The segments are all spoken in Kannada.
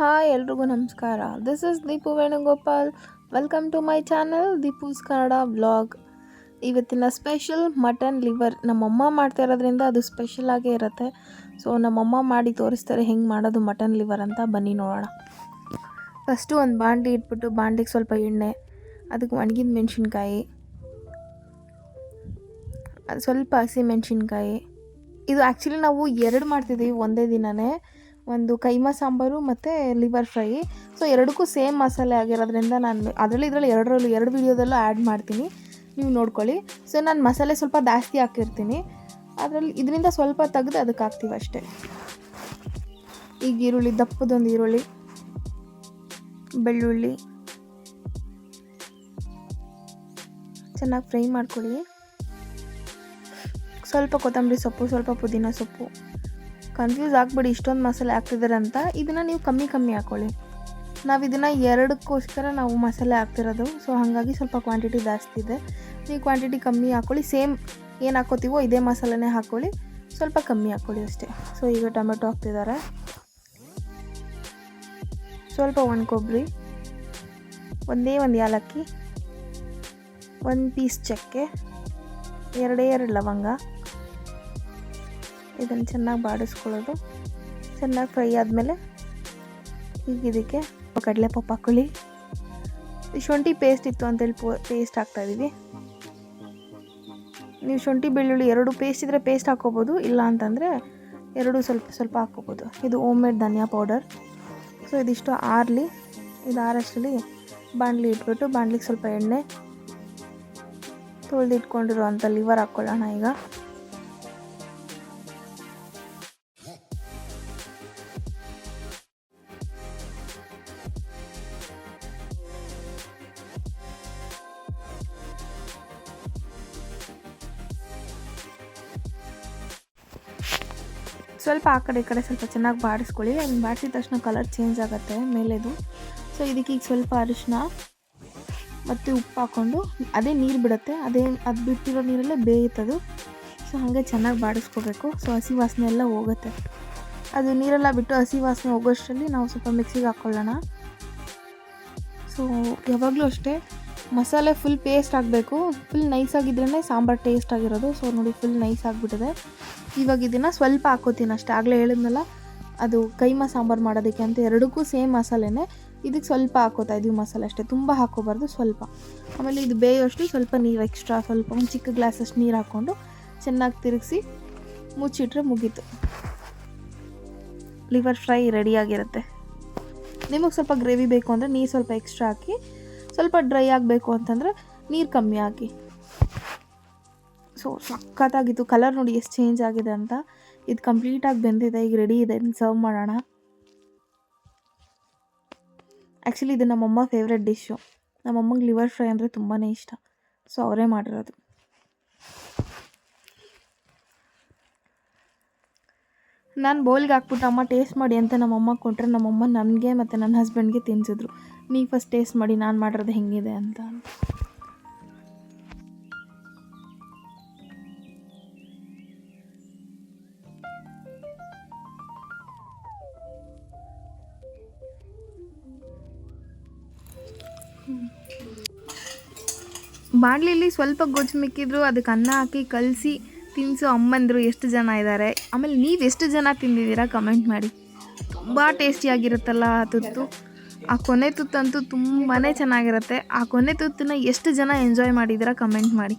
ಹಾಯ್ ಎಲ್ರಿಗೂ ನಮಸ್ಕಾರ. This is Deepu Venugopal welcome to my channel Deepu's Kannada vlog ಇವತ್ತಿನ ಸ್ಪೆಷಲ್ ಮಟನ್ ಲಿವರ್ ನಮ್ಮಮ್ಮ ಮಾಡ್ತಾ ಇರೋದ್ರಿಂದ ಅದು ಸ್ಪೆಷಲ್ ಆಗೇ ಇರುತ್ತೆ. ಸೊ ನಮ್ಮಮ್ಮ ಮಾಡಿ ತೋರಿಸ್ತಾರೆ ಹೆಂಗೆ ಮಾಡೋದು ಮಟನ್ ಲಿವರ್ ಅಂತ. ಬನ್ನಿ ನೋಡೋಣ. ಫಸ್ಟು ಒಂದು ಬಾಂಡ್ಲಿ ಇಟ್ಬಿಟ್ಟು ಬಾಂಡ್ಲಿಗೆ ಸ್ವಲ್ಪ ಎಣ್ಣೆ, ಅದಕ್ಕೆ ಒಣಗಿದ ಮೆಣಸಿನ್ಕಾಯಿ, ಅದು ಸ್ವಲ್ಪ ಹಸಿ ಮೆಣಸಿನ್ಕಾಯಿ. ಇದು ಆ್ಯಕ್ಚುಲಿ ನಾವು ಎರಡು ಮಾಡ್ತಿದ್ದೀವಿ ಒಂದೇ ದಿನವೇ ಒಂದು ಕೈಮಾ ಸಾಂಬಾರು ಮತ್ತು ಲಿವರ್ ಫ್ರೈ ಸೊ ಎರಡಕ್ಕೂ ಸೇಮ್ ಮಸಾಲೆ ಆಗಿರೋದ್ರಿಂದ ನಾನು ಅದರಲ್ಲಿ ಇದರಲ್ಲಿ ಎರಡರಲ್ಲೂ ಎರಡು ವೀಡಿಯೋದಲ್ಲೂ ಆ್ಯಡ್ ಮಾಡ್ತೀನಿ. ನೀವು ನೋಡ್ಕೊಳ್ಳಿ. ಸೊ ನಾನು ಮಸಾಲೆ ಸ್ವಲ್ಪ ಜಾಸ್ತಿ ಹಾಕಿರ್ತೀನಿ. ಅದರಲ್ಲಿ ಇದರಿಂದ ಸ್ವಲ್ಪ ತೆಗೆದು ಅದಕ್ಕೆ ಹಾಕ್ತೀವಿ ಅಷ್ಟೇ. ಈಗ ಈರುಳ್ಳಿ, ದಪ್ಪದೊಂದು ಈರುಳ್ಳಿ, ಬೆಳ್ಳುಳ್ಳಿ. ಚೆನ್ನಾಗಿ ಫ್ರೈ ಮಾಡ್ಕೊಳ್ಳಿ. ಸ್ವಲ್ಪ ಕೊತ್ತಂಬರಿ ಸೊಪ್ಪು, ಸ್ವಲ್ಪ ಪುದೀನ ಸೊಪ್ಪು. ಕನ್ಫ್ಯೂಸ್ ಆಗ್ಬೇಡಿ, ಇಷ್ಟೊಂದು ಮಸಾಲೆ ಹಾಕ್ತಿದ್ದಾರೆ ಅಂತ. ಇದನ್ನು ನೀವು ಕಮ್ಮಿ ಕಮ್ಮಿ ಹಾಕ್ಕೊಳ್ಳಿ ನಾವು ಇದನ್ನು ಎರಡಕ್ಕೋಸ್ಕರ ನಾವು ಮಸಾಲೆ ಹಾಕ್ತಿರೋದು. ಸೊ ಹಾಗಾಗಿ ಸ್ವಲ್ಪ ಕ್ವಾಂಟಿಟಿ ಜಾಸ್ತಿ ಇದೆ. ನೀವು ಕ್ವಾಂಟಿಟಿ ಕಮ್ಮಿ ಹಾಕ್ಕೊಳ್ಳಿ ಸೇಮ್ ಏನು ಹಾಕೋತೀವೋ ಇದೇ ಮಸಾಲೆನೇ ಹಾಕ್ಕೊಳ್ಳಿ ಸ್ವಲ್ಪ ಕಮ್ಮಿ ಹಾಕ್ಕೊಳ್ಳಿ ಅಷ್ಟೇ. ಸೊ ಈಗ ಟೊಮೆಟೊ ಹಾಕ್ತಿದ್ದಾರೆ ಸ್ವಲ್ಪ ಒಣ ಕೊಬ್ಬರಿ. ಒಂದೇ ಒಂದು ಏಲಕ್ಕಿ ಒಂದು ಪೀಸ್ ಚಕ್ಕೆ. ಎರಡೇ ಎರಡು ಲವಂಗ. ಇದನ್ನು ಚೆನ್ನಾಗಿ ಬಾಡಿಸ್ಕೊಳ್ಳೋದು. ಚೆನ್ನಾಗಿ ಫ್ರೈ ಆದಮೇಲೆ ಈಗ ಇದಕ್ಕೆ ಕಡಲೆ ಪಪ್ಪು ಹಾಕ್ಕೊಳ್ಳಿ ಶುಂಠಿ ಪೇಸ್ಟ್ ಇತ್ತು ಅಂತೇಳಿ ಪೋ ಪೇಸ್ಟ್ ಹಾಕ್ತಾಯಿದ್ದೀವಿ ನೀವು ಶುಂಠಿ, ಬೆಳ್ಳುಳ್ಳಿ ಎರಡು ಪೇಸ್ಟ್ ಇದ್ದರೆ ಪೇಸ್ಟ್ ಹಾಕ್ಕೋಬೋದು, ಇಲ್ಲ ಅಂತಂದರೆ ಎರಡು ಸ್ವಲ್ಪ ಸ್ವಲ್ಪ ಹಾಕ್ಕೋಬೋದು. ಇದು ಓಮ್ ಮೇಡ್ ಧನಿಯಾ ಪೌಡರ್ ಸೊ ಇದಿಷ್ಟು ಆರಲಿ, ಇದು ಆರಷ್ಟರಲ್ಲಿ ಬಾಣಲಿ ಇಟ್ಬಿಟ್ಟು, ಬಾಣಲಿಗೆ ಸ್ವಲ್ಪ ಎಣ್ಣೆ ತೊಳೆದಿಟ್ಕೊಂಡಿರೋ ಅಂಥ ಲಿವರ್ ಹಾಕ್ಕೊಳ್ಳೋಣ ಈಗ. ಸ್ವಲ್ಪ ಆ ಕಡೆ ಈ ಕಡೆ ಸ್ವಲ್ಪ ಚೆನ್ನಾಗಿ ಬಾಡಿಸ್ಕೊಳ್ಳಿ. ಅದನ್ನು ಬಾಡಿಸಿದ ತಕ್ಷಣ ಕಲರ್ ಚೇಂಜ್ ಆಗುತ್ತೆ ಮೇಲೆದು. ಸೊ ಇದಕ್ಕೆ ಈಗ ಸ್ವಲ್ಪ ಅರಿಶಿನ ಮತ್ತು ಉಪ್ಪು ಹಾಕ್ಕೊಂಡು ಅದೇ ನೀರು ಬಿಡುತ್ತೆ. ಅದೇ ಅದು ಬಿಟ್ಟಿರೋ ನೀರಲ್ಲೇ ಬೇಯುತ್ತದು ಸೊ ಹಾಗೆ ಚೆನ್ನಾಗಿ ಬಾಡಿಸ್ಕೋಬೇಕು. ಸೊ ಹಸಿ ವಾಸನೆ ಎಲ್ಲ ಹೋಗುತ್ತೆ. ಅದು ನೀರೆಲ್ಲ ಬಿಟ್ಟು ಹಸಿ ವಾಸನೆ ಹೋಗೋಷ್ಟರಲ್ಲಿ ನಾವು ಸ್ವಲ್ಪ ಮಿಕ್ಸಿಗೆ ಹಾಕ್ಕೊಳ್ಳೋಣ ಸೊ ಯಾವಾಗಲೂ ಅಷ್ಟೇ. ಮಸಾಲೆ ಫುಲ್ ಪೇಸ್ಟ್ ಆಗಬೇಕು. ಫುಲ್ ನೈಸ್ ಆಗಿದ್ರೇ ಸಾಂಬಾರು ಟೇಸ್ಟ್ ಆಗಿರೋದು. ಸೊ ನೋಡಿ ಫುಲ್ ನೈಸ್ ಆಗಿಬಿಟ್ಟಿದೆ. ಇವಾಗ ಇದನ್ನು ಸ್ವಲ್ಪ ಹಾಕೋತೀನಿ ಅಷ್ಟೇ. ಆಗಲೇ ಹೇಳಿದ್ನಲ್ಲ, ಅದು ಕೈಮಾ ಸಾಂಬಾರು ಮಾಡೋದಕ್ಕೆ ಅಂತ ಎರಡಕ್ಕೂ ಸೇಮ್ ಮಸಾಲೆನೇ. ಇದಕ್ಕೆ ಸ್ವಲ್ಪ ಹಾಕೋತಾ ಇದೀವಿ ಮಸಾಲೆ ಅಷ್ಟೇ. ತುಂಬ ಹಾಕೋಬಾರ್ದು, ಸ್ವಲ್ಪ. ಆಮೇಲೆ ಇದು ಬೇಯೋಷ್ಟು ಸ್ವಲ್ಪ ನೀರು ಎಕ್ಸ್ಟ್ರಾ ಸ್ವಲ್ಪ ಒಂದು ಚಿಕ್ಕ ಗ್ಲಾಸಷ್ಟು ನೀರು ಹಾಕ್ಕೊಂಡು ಚೆನ್ನಾಗಿ ತಿರುಗಿಸಿ ಮುಚ್ಚಿಟ್ರೆ ಮುಗೀತು. ಲಿವರ್ ಫ್ರೈ ರೆಡಿಯಾಗಿರುತ್ತೆ ನಿಮಗೆ ಸ್ವಲ್ಪ ಗ್ರೇವಿ ಬೇಕು ಅಂದರೆ ನೀರು ಸ್ವಲ್ಪ ಎಕ್ಸ್ಟ್ರಾ ಹಾಕಿ ಸ್ವಲ್ಪ ಡ್ರೈ ಆಗಬೇಕು ಅಂತಂದರೆ ನೀರು ಕಮ್ಮಿ ಹಾಕಿ. ಸೊ ಸಖತ್ತಾಗಿತ್ತು. ಕಲರ್ ನೋಡಿ ಎಷ್ಟು ಚೇಂಜ್ ಆಗಿದೆ ಅಂತ. ಇದು ಕಂಪ್ಲೀಟಾಗಿ ಬೆಂದಿದೆ. ಈಗ ರೆಡಿ ಇದೆ. ಸರ್ವ್ ಮಾಡೋಣ. ಆ್ಯಕ್ಚುಲಿ ಇದು ನಮ್ಮಮ್ಮ ಫೇವ್ರೆಟ್ ಡಿಶ್ಶು ನಮ್ಮಮ್ಮಂಗೆ ಲಿವರ್ ಫ್ರೈ ಅಂದರೆ ತುಂಬಾ ಇಷ್ಟ. ಸೊ ಅವರೇ ಮಾಡಿರೋದು. ನಾನು ಬೌಲ್ಗೆ ಹಾಕ್ಬಿಟ್ಟು ಅಮ್ಮ ಟೇಸ್ಟ್ ಮಾಡಿ ಅಂತ ನಮ್ಮಮ್ಮ ಕೊಟ್ಟರೆ ನಮ್ಮಮ್ಮ ನನಗೆ ಮತ್ತು ನನ್ನ ಹಸ್ಬೆಂಡ್ಗೆ ತಿನ್ಸಿದ್ರು. ನೀವು ಫಸ್ಟ್ ಟೇಸ್ಟ್ ಮಾಡಿ, ನಾನು ಮಾಡಿರೋದು ಹೆಂಗಿದೆ ಅಂತ ಬಾಣಲಿಲಿ ಸ್ವಲ್ಪ ಗೊಜ್ಜು ಮಿಕ್ಕಿದ್ರು, ಅದಕ್ಕೆ ಅನ್ನ ಹಾಕಿ ಕಲಸಿ ತಿನ್ನಿಸೋ ಅಮ್ಮಂದರು ಎಷ್ಟು ಜನ ಇದ್ದಾರೆ ಆಮೇಲೆ ನೀವು ಎಷ್ಟು ಜನ ತಿಂದಿದ್ದೀರಾ? ಕಮೆಂಟ್ ಮಾಡಿ. ತುಂಬ ಟೇಸ್ಟಿಯಾಗಿರುತ್ತಲ್ಲ ಆ ತುತ್ತು. ಆ ಕೊನೆ ತುತ್ತಂತೂ ತುಂಬಾ ಚೆನ್ನಾಗಿರುತ್ತೆ. ಆ ಕೊನೆ ತುತ್ತನ್ನ ಎಷ್ಟು ಜನ ಎಂಜಾಯ್ ಮಾಡಿದ್ದೀರಾ? ಕಮೆಂಟ್ ಮಾಡಿ.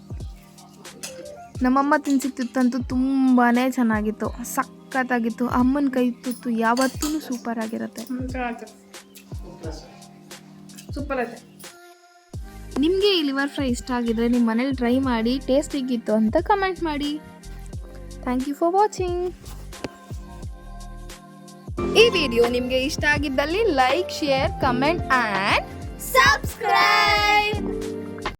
ನಮ್ಮಮ್ಮ ತಿನ್ಸಿದ ತುತ್ತಂತೂ ತುಂಬಾ ಚೆನ್ನಾಗಿತ್ತು. ಸಖತ್ತಾಗಿತ್ತು. ಅಮ್ಮನ ಕೈ ತುತ್ತು ಯಾವತ್ತೂ ಸೂಪರ್ ಆಗಿರುತ್ತೆ. ಸೂಪರ್ ಐತೆ ನಿಮಗೆ ಈ ಲಿವರ್ ಫ್ರೈ ಇಷ್ಟ ಆಗಿದ್ರೆ ನಿಮ್ಮ ಮನೇಲಿ ಟ್ರೈ ಮಾಡಿ ಟೇಸ್ಟ್ ಹೇಗಿತ್ತು ಅಂತ ಕಮೆಂಟ್ ಮಾಡಿ. ಥ್ಯಾಂಕ್ ಯು ಫಾರ್ ವಾಚಿಂಗ್ ಈ ವಿಡಿಯೋ ನಿಮಗೆ ಇಷ್ಟ ಆಗಿದ್ದಲ್ಲಿ like share comment and subscribe